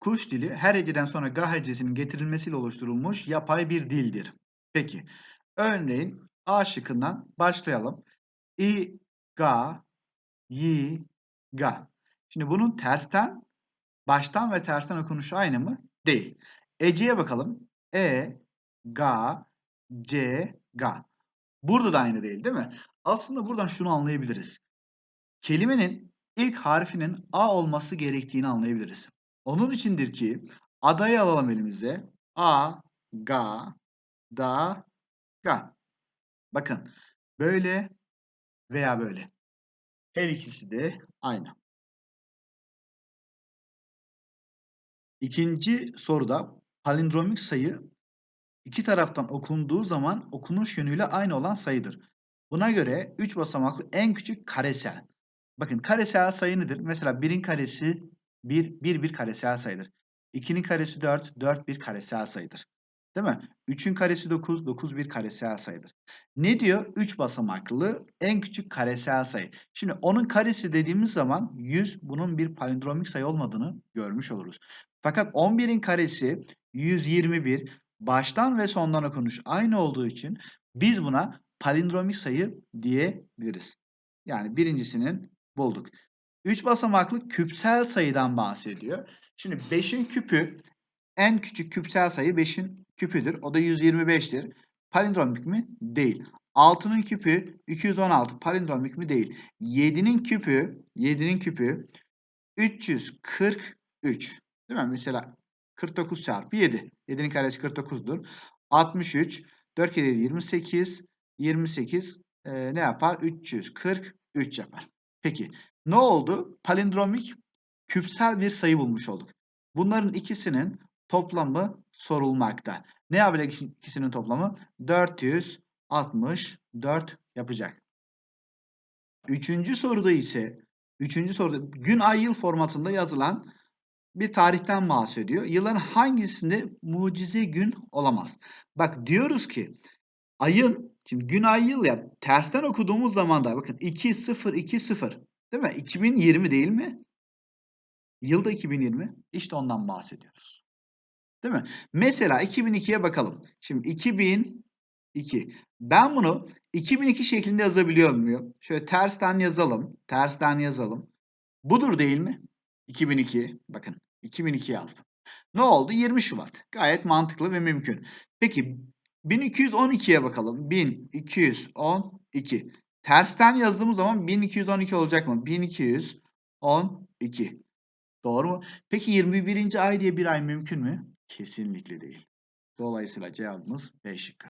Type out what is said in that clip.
Kuş dili her heceden sonra ga hecesinin getirilmesiyle oluşturulmuş yapay bir dildir. Peki. Örneğin A şıkkından başlayalım. İ, ga, yi, ga. Şimdi bunun tersten, baştan ve tersten okunuşu aynı mı? Değil. Ece'ye bakalım. E, ga, c, ga. Burada da aynı değil değil mi? Aslında buradan şunu anlayabiliriz. Kelimenin ilk harfinin A olması gerektiğini anlayabiliriz. Onun içindir ki adayı alalım elimize. A, ga, da, ga. Bakın böyle veya böyle. Her ikisi de aynı. İkinci soruda palindromik sayı iki taraftan okunduğu zaman okunuş yönüyle aynı olan sayıdır. Buna göre 3 basamaklı en küçük karesel. Bakın karesel sayı nedir? Mesela 1'in karesi 1, 1 bir karesel sayıdır. 2'nin karesi 4, 4 bir karesel sayıdır. Değil mi? 3'ün karesi 9, 9 bir karesel sayıdır. Ne diyor? 3 basamaklı en küçük karesel sayı. Şimdi onun karesi dediğimiz zaman 100 bunun bir palindromik sayı olmadığını görmüş oluruz. Fakat 11'in karesi 121 baştan ve sondan okunuş aynı olduğu için biz buna palindromik sayı diyebiliriz. Yani birincisinin bulduk. 3 basamaklı küpsel sayıdan bahsediyor. Şimdi 5'in küpü en küçük küpsel sayı 5'in küpüdür. O da 125'tir. Palindromik mi? Değil. 6'nın küpü 216 palindromik mi? Değil. 7'nin küpü 7'nin küpü 343. Değil mi? Mesela 49 çarpı 7. 7'nin karesi 49'dur. 63 4 kere 28 28 e, ne yapar? 343 yapar. Peki ne oldu? Palindromik küpsel bir sayı bulmuş olduk. Bunların ikisinin toplamı sorulmakta. Ne yapacak ikisinin toplamı? 464 yapacak. Üçüncü soruda ise üçüncü soruda gün ay yıl formatında yazılan bir tarihten bahsediyor. Yılların hangisinde mucize gün olamaz? Bak diyoruz ki ayın şimdi gün ay yıl ya tersten okuduğumuz zaman da bakın 2 0 2 0 değil mi? 2020 değil mi? Yılda 2020. İşte ondan bahsediyoruz. Değil mi? Mesela 2002'ye bakalım. Şimdi 2002. Ben bunu 2002 şeklinde yazabiliyor muyum? Şöyle tersten yazalım. Tersten yazalım. Budur değil mi? 2002. Bakın 2002 yazdım. Ne oldu? 20 Şubat. Gayet mantıklı ve mümkün. Peki 1212'ye bakalım. 1212. Tersten yazdığımız zaman 1212 olacak mı? 1212. Doğru mu? Peki 21. ay diye bir ay mümkün mü? Kesinlikle değil. Dolayısıyla cevabımız B şıkkı.